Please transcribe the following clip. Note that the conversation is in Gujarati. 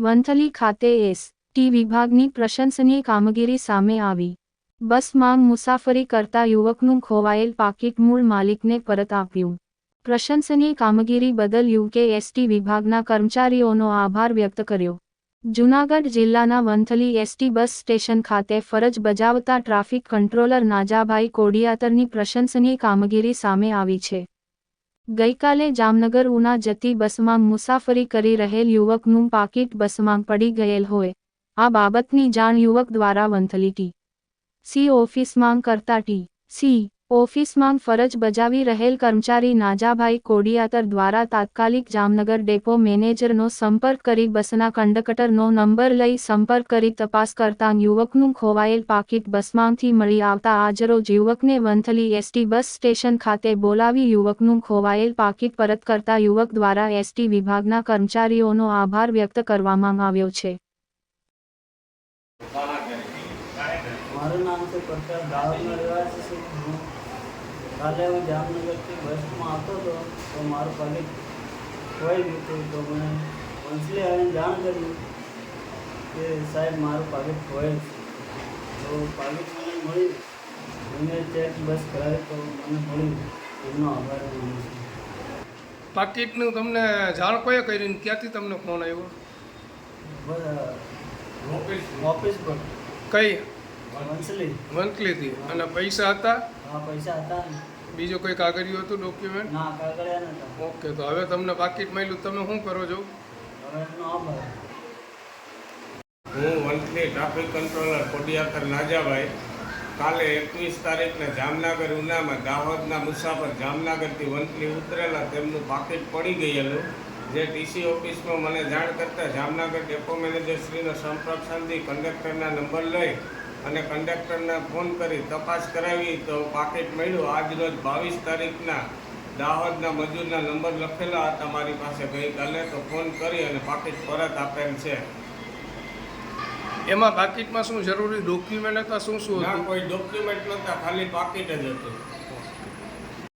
વંથલી ખાતે એસ. ટી. વિભાગની પ્રશંસનીય કામગીરી સામે આવી. બસમાં મુસાફરી કરતા યુવકનું ખોવાયેલ પાકીટ મૂળ માલિકને પરત આપ્યું. પ્રશંસનીય કામગીરી બદલ યુકે એસટી વિભાગના કર્મચારીઓનો આભાર વ્યક્ત કર્યો. જૂનાગઢ જિલ્લાના વંથલી એસટી બસ સ્ટેશન ખાતે ફરજ બજાવતા ટ્રાફિક કંટ્રોલર નાજાભાઈ કોડિયાતરની પ્રશંસનીય કામગીરી સામે આવી છે. ગઈકાલે જામનગર ઉના જતી બસમાં મુસાફરી કરી રહેલ યુવકનું પાકીટ બસમાં પડી ગયેલ હોય. આ બાબતની જાણ યુવક દ્વારા વંથલી ટી. સી. ઓફિસમાં કરતા ટી. સી. ઓફિસમાં ફરજ બજાવી રહેલ કર્મચારી નાજાભાઈ કોડિયાતર દ્વારા તાત્કાલિક જામનગર ડેપો મેનેજરનો સંપર્ક કરી બસના કંડકટરનો નંબર લઈ સંપર્ક કરી તપાસ કરતા યુવકનું ખોવાયેલ પાકીટ બસમાંથી મળી આવતા આજરોજ યુવકને વંથલી એસટી બસ સ્ટેશન ખાતે બોલાવી યુવકનું ખોવાયેલ પાકીટ પરત કરતા યુવક દ્વારા એસટી વિભાગના કર્મચારીઓનો આભાર વ્યક્ત કરવામાં આવ્યો છે. મારું નામ છે પ્રકાશ દાહોદનો રહેવાસી છું. કાલે હું જામનગરથી બસમાં આવતો હતો તો મારું પગે ખોઈ ગયું હતું તો મને વંશલી આવીને જાણ કરી કે સાહેબ મારું પાકીટ ખોવાયું છે તો પાકીટ મને મળ્યું મને ચેક બસ કરાવી તો મને મળ્યું એમનો આભાર માનું છું. પાકીટનું તમને જાણ કોઈએ કર્યું ને ક્યાંથી તમને ફોન આવ્યો? ઓફિસ ઓફિસ પર. કઈ? વંશલી વંથલીથી અને પૈસા હતા? હા પૈસા હતા. બીજો કોઈ કાગળિયું હતું ડોક્યુમેન્ટ ના કાગળિયા નતા. ઓકે તો હવે તમને પાકીટ મળ્યું. તમે શું કરો છો? હું વંથલી ટ્રાફિક કંટ્રોલર કોડિયાકર નાજાભાઈ. કાલે એકવીસ તારીખને જામનગર ઉનામાં દાહોદના મુસાફર જામનગરથી વંથલી ઉતરેલા. તેમનું પાકીટ પડી ગયેલું. જે ટીસી ઓફિસમાં મને જાણ કરતાં જામનગર ડેપો મેનેજરશ્રીનો સંપર્ક સાંધી કંડક્ટરના નંબર લઈ અને કંડક્ટરને ફોન કરી તપાસ કરાવી તો પાકીટ મળ્યું. આજ રોજ બાવીસ તારીખના દાહોદના મજૂરના નંબર લખેલા હતા. મારી પાસે ગઈકાલે તો ફોન કરી અને પાકીટ પરત આપેલ છે. એમાં પાકીટમાં શું જરૂરી ડોક્યુમેન્ટ હતા? શું શું ના કોઈ ડોક્યુમેન્ટ નહોતા. ખાલી પાકીટ જ હતું.